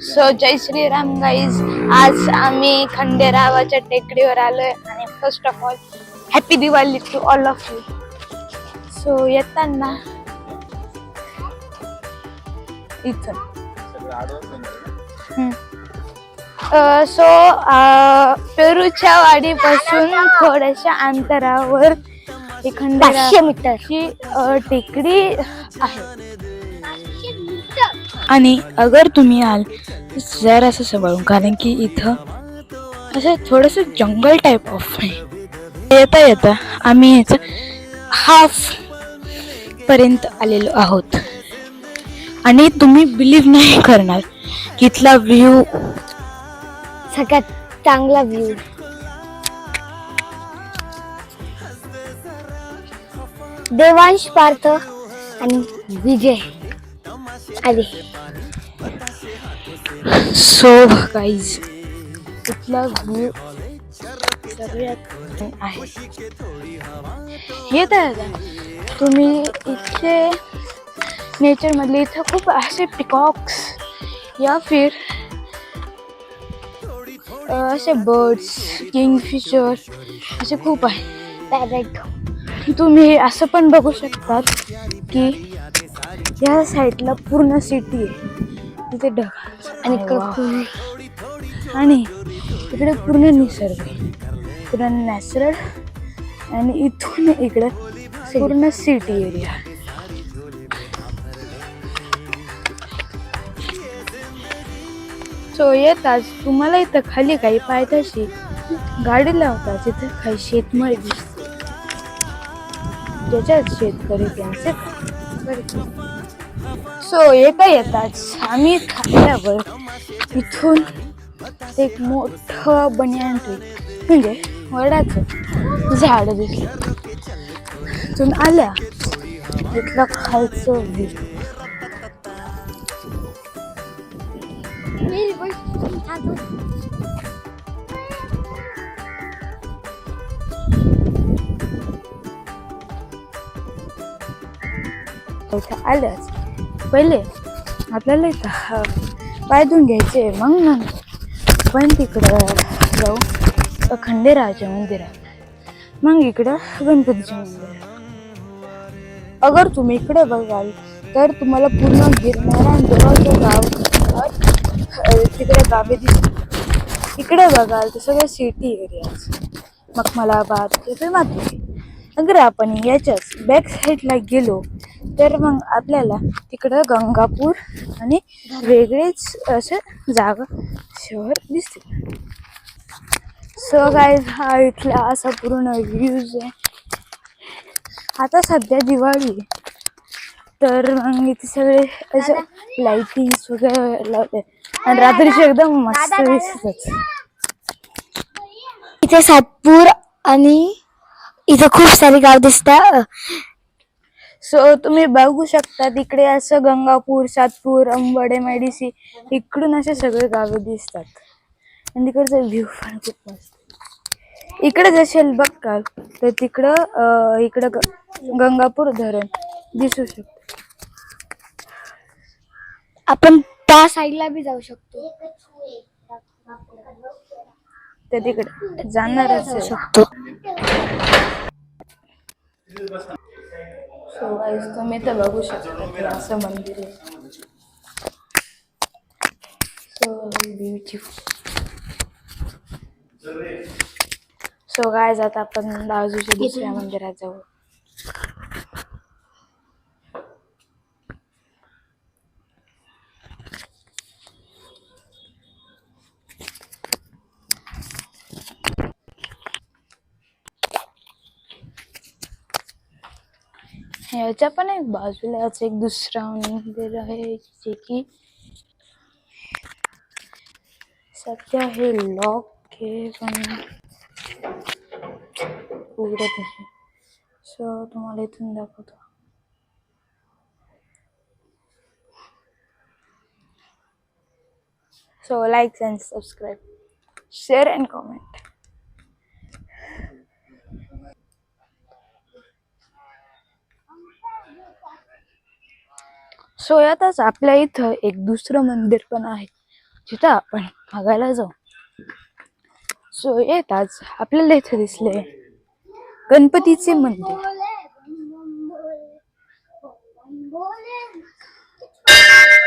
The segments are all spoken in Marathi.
सो जय श्रीराम गाईज आज आम्ही खंडेरावाच्या टेकडीवर आलोय आणि first of all happy Diwali to all of you so येताना इथं. सो पेरूच्या वाडीपासून थोड्याशा अंतरावर ही खंडेराव मीटरची टेकडी आहे. आणि अगर तुम्ही आल तर जरा असं सांभाळून कारण की इथं असं थोडस जंगल टाईप ऑफ आहे. येता येता आम्ही ह्याचं हाफ पर्यंत आलेलो आहोत. आणि तुम्ही बिलीव्ह नाही करणार इथला व्ह्यू सगळ्यात चांगला व्ह्यू देवांश पार्थ आणि विजय. आले सो गाईज इथला व्ह्यू सगळ्यात आहे येत तुम्ही इथे नेचरमधले इथं खूप असे पिकॉक्स या फिर असे बर्ड्स किंगफिशर असे खूप आहे पॅरेट तुम्ही असं पण बघू शकतात की या साईडला पूर्ण सिटी आहे. तिथे ढग. आणि इकडं आणि इकडे पूर्ण निसर्ग आहे. पूर्ण नॅचरल आणि इथून इकडे पूर्ण सिटी एरिया. सो येताच तुम्हाला इथं खाली काही पायथ्याशी गाडी लावतात तिथे काही शेतमळे दिसते. ज्याच्यात शेतकरी त्यांचे सो येता येताच आम्ही खाल्ल्यावर इथून एक मोठं बनियान ट्री म्हणजे वडाचं झाड दिसलं तिथून आल्या इथलं खालचं व्ह्यू आल्याच पहिले आपल्याला इथं पाय धुवून घ्यायचे मग ना पण तिकडं जाऊ. अ, मंदिरात. मग इकडं गणपतीच्या मंदिरात. अगर तुम्ही इकडे बघाल तर तुम्हाला पूर्ण गिरणारा आणि देवाचं गाव तिकडे गावे दिसतात इकडे बघाल तर सगळ्या सिटी एरियाज मखमलाबाद तिथे मात्र अगर आपण याच्याच बॅक साईडला गेलो तर मग आपल्याला तिकडं गंगापूर आणि वेगळेच असं जागा शहर दिसते सो गाय हा इथला असा पूर्ण व्ह्यूज आहे. आता सध्या दिवाळी. तर मग इथे सगळे असं लाईटिंग्स वगैरे लावते आणि रात्रीचे एकदम मस्त दिसतात. इथे सातपूर आणि इथे खूप सारे गाव दिसतात. सो तुम्ही बघू शकता तिकडे असं गंगापूर सातपूर अंबडे मेडिसी इकडून असे सगळे गावे दिसतात. आणि तिकडचा व्ह्यू पण खूप मस्त. इकडे जसेल बघाल तर तिकडं इकडं गंगापूर धरण दिसू शकतं. आपण त्या साईडला बी जाऊ शकतो. तर तिकडे जाणारच आहे. शकतो. सो गाईज तुम्ही तर बघू शकता असं मंदिर आहे. सो ब्युटिफुल सो गायज आता आपण बाजूच्या दुसऱ्या मंदिरात जाऊ. ह्याच्या पण एक बाजूलाच एक दुसरा मंदिर आहे जे की सध्या हे लॉक आहे पण उघडत नाही. सो तुम्हाला इथून दाखवतो. So likes and subscribe share and comment सोयातच आपल्या इथं एक दुसरं मंदिर पण आहे. जिथं आपण बघायला जाऊ. सो येताच आपल्याला इथे दिसले गणपतीचे मंदिर.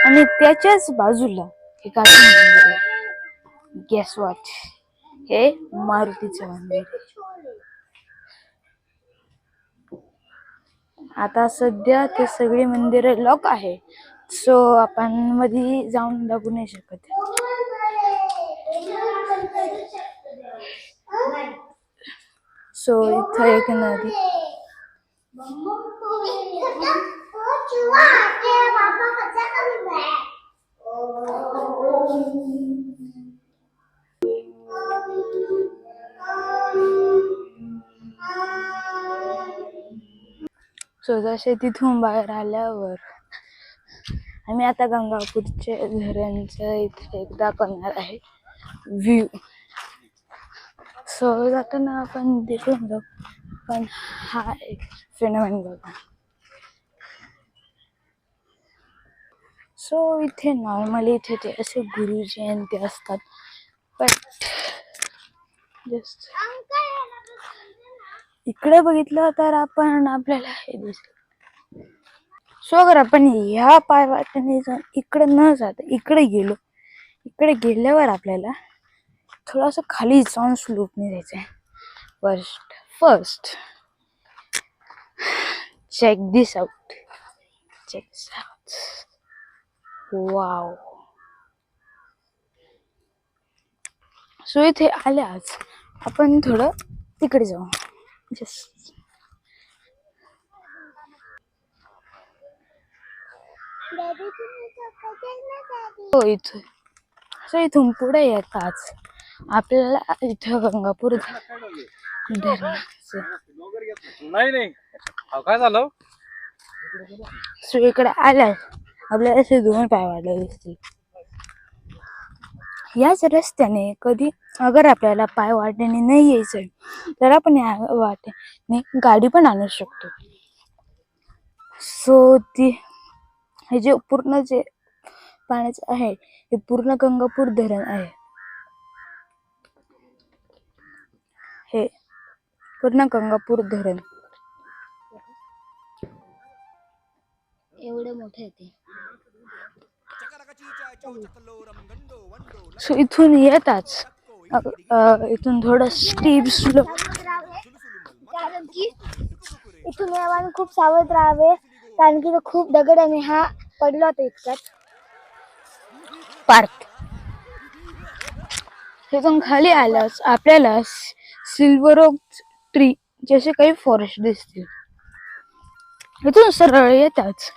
आणि त्याच्याच बाजूला एक मंदिर आहे. गॅस वॉच हे मारुतीचं मंदिर आता सध्या ते सगळी मंदिरं लॉक आहे. सो आपण मध्ये जाऊन बघू नाही शकत. सो इथं एक नदी. Oh, स्वतः शेतीतून तिथून बाहेर आल्यावर आम्ही आता गंगापूरचे धरणचं इथे एकदा करणार आहे व्ह्यू सो जाताना आपण तिकडून जाऊ. पण हा एक फिनोमेन बघा. सो इथे नॉर्मली इथे ते असे गुरुजी ते असतात. बट जस्ट इकडे बघितलं तर आपण आपल्याला हे दिसेल. सो अगर आपण ह्या पाय वाटेने जाऊन इकडे न जाता इकडे गेलो. इकडे गेल्यावर आपल्याला थोडंसं खाली जाऊन स्लोपने जायचं आहे first first check this out check this out wow so इथे आल्याच आपण थोडं तिकडे जाऊ. जस्ट हो इथं. सो इथून पुढे येताच आपल्याला इथं गंगापूर नाही नाही. काय झालं? सो इकडे आल्या आपल्याला असे दोन पाय वाढले दिसतील. याच रस्त्याने कधी अगर आपल्याला पाय वाटेने नाही यायचंय तर आपण या वाटेने गाडी पण आणू शकतो. सो ती हे जे पूर्ण जे पाण्याचं आहे हे पूर्ण गंगापूर धरण आहे. हे पूर्ण गंगापूर धरण. एवढे मोठे आहे ते. सो इथून येताच इथून थोडं स्टीप स्लो कारण की इथून यावाने खूप सावध राहावे कारण की तो खूप दगड आणि हा पडला होता इतक्यात. पार्क तिथून खाली आल्यास आपल्याला सिल्वर ओक ट्री जसे काही फॉरेस्ट दिसतील. इथून सरळ येताच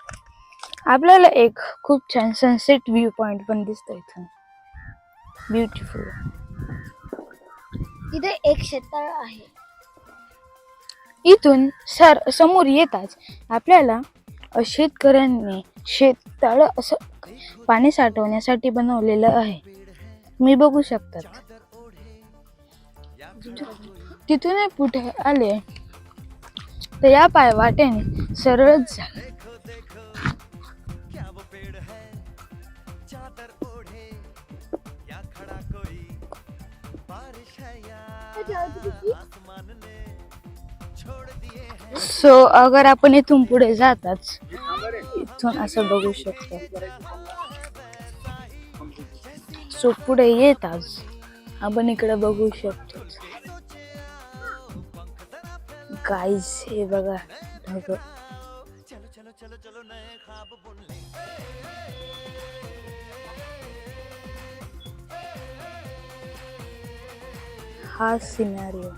आपल्याला एक खूप छान सनसेट व्ह्यू पॉइंट पण दिसतो इथून. ब्युटिफुल तिथे एक शेततळ आहे. इथून सर समोर येताच आपल्याला शेतकऱ्यांनी शेततळ असं पाणी साठवण्यासाठी बनवलेलं आहे. मी बघू शकतात. तिथून पुढे आले तर या पाय वाटेने सरळच झालं सो अगर आपण इथून पुढे जाताच इथून असं बघू शकतो. सो पुढे येताच आपण इकडे बघू शकतो. गाईज हे बघा ढग हा सिनारिओ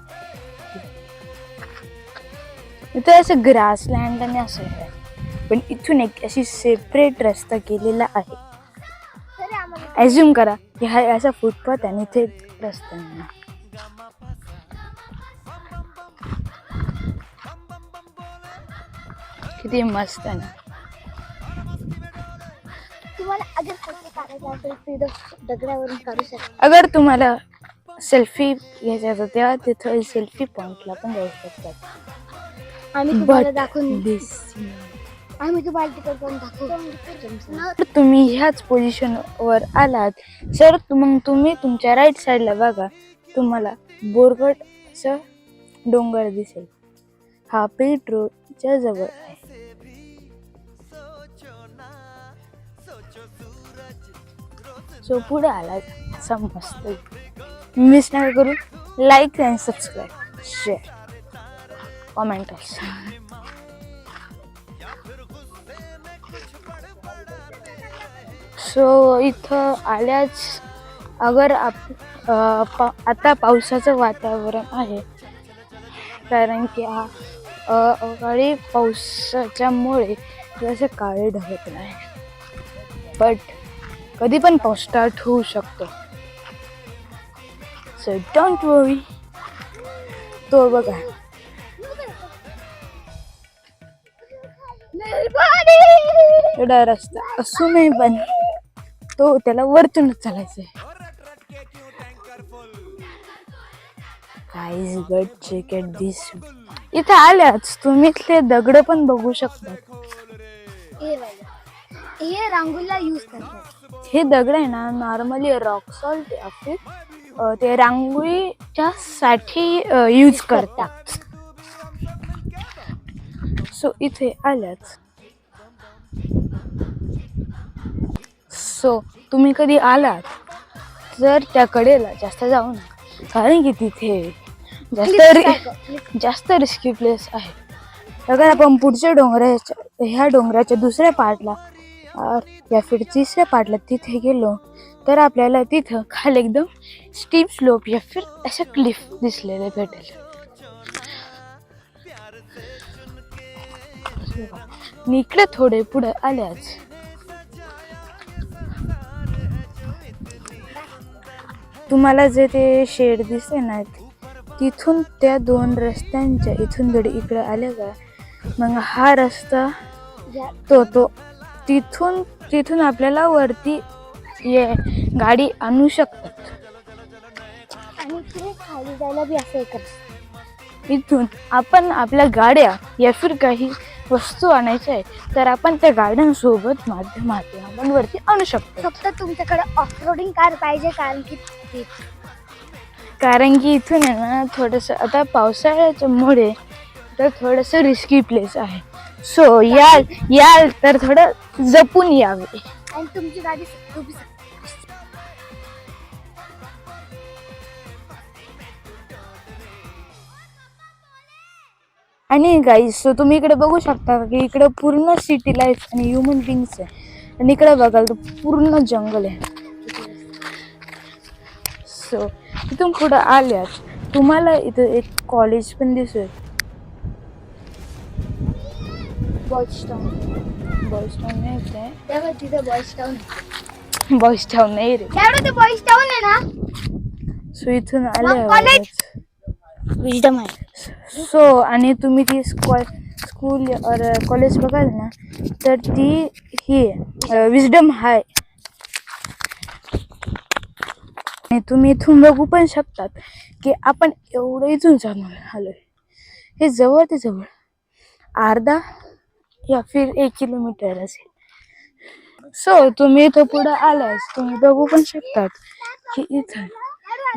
इथे असं ग्रासलँड आणि असं पण इथून एक अशी सेपरेट रस्ता केलेला आहे. ॲझ्युम करा की हा असा फुटपाथ आणि इथे रस्ता किती मस्त आहे ना. तुम्हाला अगर फोटो काढायचा असेल तर इथं दगडावरून काढू शकता. अगर तुम्हाला सेल्फी घ्यायचा असेल तेव्हा तिथं सेल्फी पॉइंटला पण जाऊ शकतात. आम्ही तुम्हाला दाखवून आम्ही तू बाल्टी करून टाकू तर तुम्ही ह्याच पोझिशनवर आलात सर मग तुम्ही तुमच्या राईट साईडला बघा. तुम्हाला बोरगट असं डोंगर दिसेल. हा पेट्रोलच्या जवळ आहे. सो पुढे आला असा मस्त. मिस नका करू like and subscribe share comment so इथं आल्याच अगर आप पा आता पावसाचं वातावरण आहे. कारण की हा अवकाळी पावसाच्यामुळे जसे काळे ढगत नाही बट कधी पण पाऊस स्टार्ट होऊ शकतो. सो डोंट वरी तो बघा एवढा रस्ता असूनही पण तो त्याला वरतूनच चालायचंय. काहीच गट चेक दिस इथे आल्याच तुम्ही इथले दगड पण बघू शकता हे रांगोळीला यूज करतात. हे दगड आहे ना नॉर्मली रॉक सॉल्ट या फिर अ, ते रांगोळीच्या साठी यूज करतात. सो इथे आल्याच सो तुम्ही कधी आलात? तर त्या कडेला जास्त जाऊ नका. कारण की तिथे जास्त रि- जास्त रिस्की प्लेस आहे. अगर आपण पुढच्या डोंगराच्या ह्या डोंगराच्या दुसऱ्या पार्टला या फिर तिसऱ्या पार्टला तिथे गेलो तर आपल्याला तिथं खाली एकदम स्टीप स्लोप या फिर असं क्लिफ दिसलेले भेटेल. आणि इकडे थोडे पुढे आल्याच तुम्हाला जे ते शेड दिसते ना तिथून त्या दोन रस्त्यांच्या इथून थोडे इकडे आल्या का मग हा रस्ता तो तो तिथून तिथून आपल्याला वरती ये गाडी आणू शकतात. आणि खाली जायला बी असं. इथून आपण आपल्या गाड्या या फिर काही वस्तू आणायच्या आहे तर आपण त्या गाड्यांसोबत माध्यमातून आपण वरती आणू शकतो. फक्त तुमच्याकडे ऑफरोडिंग कार पाहिजे कारण की कारण की इथून आहे ना थोडंसं आता पावसाळ्याच्या मुळे तर थोडंसं रिस्की प्लेस आहे. सो याल याल तर थोडं जपून यावे. आणि तुमची गाडी उभी आणि गाईज सो तुम्ही इकडे बघू शकता की इकडे पूर्ण सिटी लाईफ आणि ह्युमन बिंग्स आहे. आणि इकडे बघाल तर पूर्ण जंगल आहे. सो इथून पुढं आल्यास तुम्हाला इथं एक कॉलेज पण दिसेल बॉयज टाउन बॉयज टाउन नाही ते तेव्हा तिथे बॉईस टाऊन बॉयज टाउन नाही रे तेवढं ते बॉईस टाऊन आहे ना सो इथून? आल्या विजडम आहे सो आणि तुम्ही ती स्कॉल स्कूल और कॉलेज बघाल ना तर ती ही विजडम हाय आणि तुम्ही इथून बघू पण शकतात की आपण एवढं इथून जाऊन आलोय हे जवळ ते जवळ अर्धा या फिर एक किलोमीटर असेल. सो तुम्ही इथं पुढं आल्यास तुम्ही बघू पण शकतात की इथं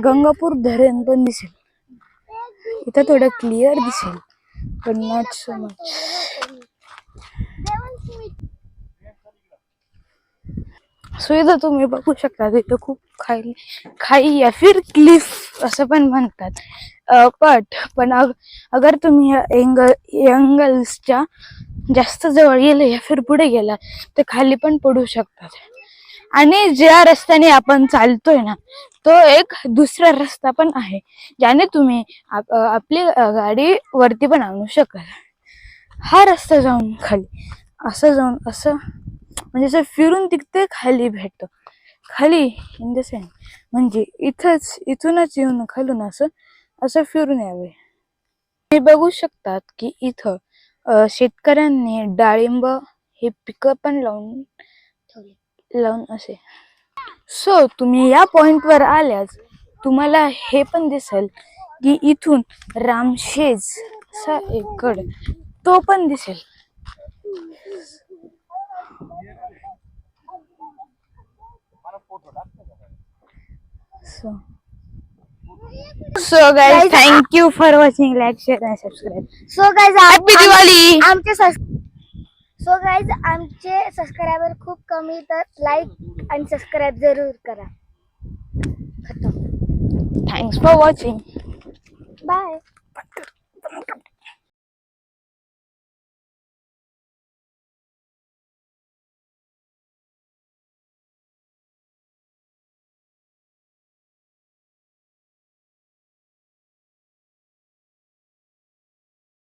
गंगापूर धरण पण दिसेल. इथं थोडं क्लिअर दिसेल पण नॉट सो मच सो इथं तुम्ही बघू शकता इथं खूप खाई खाई या फिर क्लिफ असं पण म्हणतात. पट पण अग- अगर तुम्ही या एंगल एंगल्सच्या जास्त जवळ गेलं या फिर पुढे गेला तर खाली पण पडू शकतात. आणि ज्या रस्त्याने आपण चालतोय ना तो एक दुसरा रस्ता पण आहे ज्याने तुम्ही आप- आपली गाडी वरती पण आणू शकाल. हा रस्ता जाऊन खाली असं जाऊन असं म्हणजे असं फिरून तिथे खाली भेटतो. खाली इन द सेन्स म्हणजे इथंच इथूनच येऊन खालून असं असं फिरून यावे. हे बघू शकतात की इथं शेतकऱ्यांनी डाळिंब हे पिकं पण लावून लावून असे. सो तुम्ही या पॉइंटवर आल्यास तुम्हाला हे पण दिसेल की इथून रामशेज असा एक गड तो पण दिसेल. So so so guys thank you for watching like share and subscribe so guys happy Diwali आमचे सो गाइस आमचे सब्सक्राइबर खूप कमी तर लाईक आणि सब्सक्राइब जरूर करा. Thanks for watching bye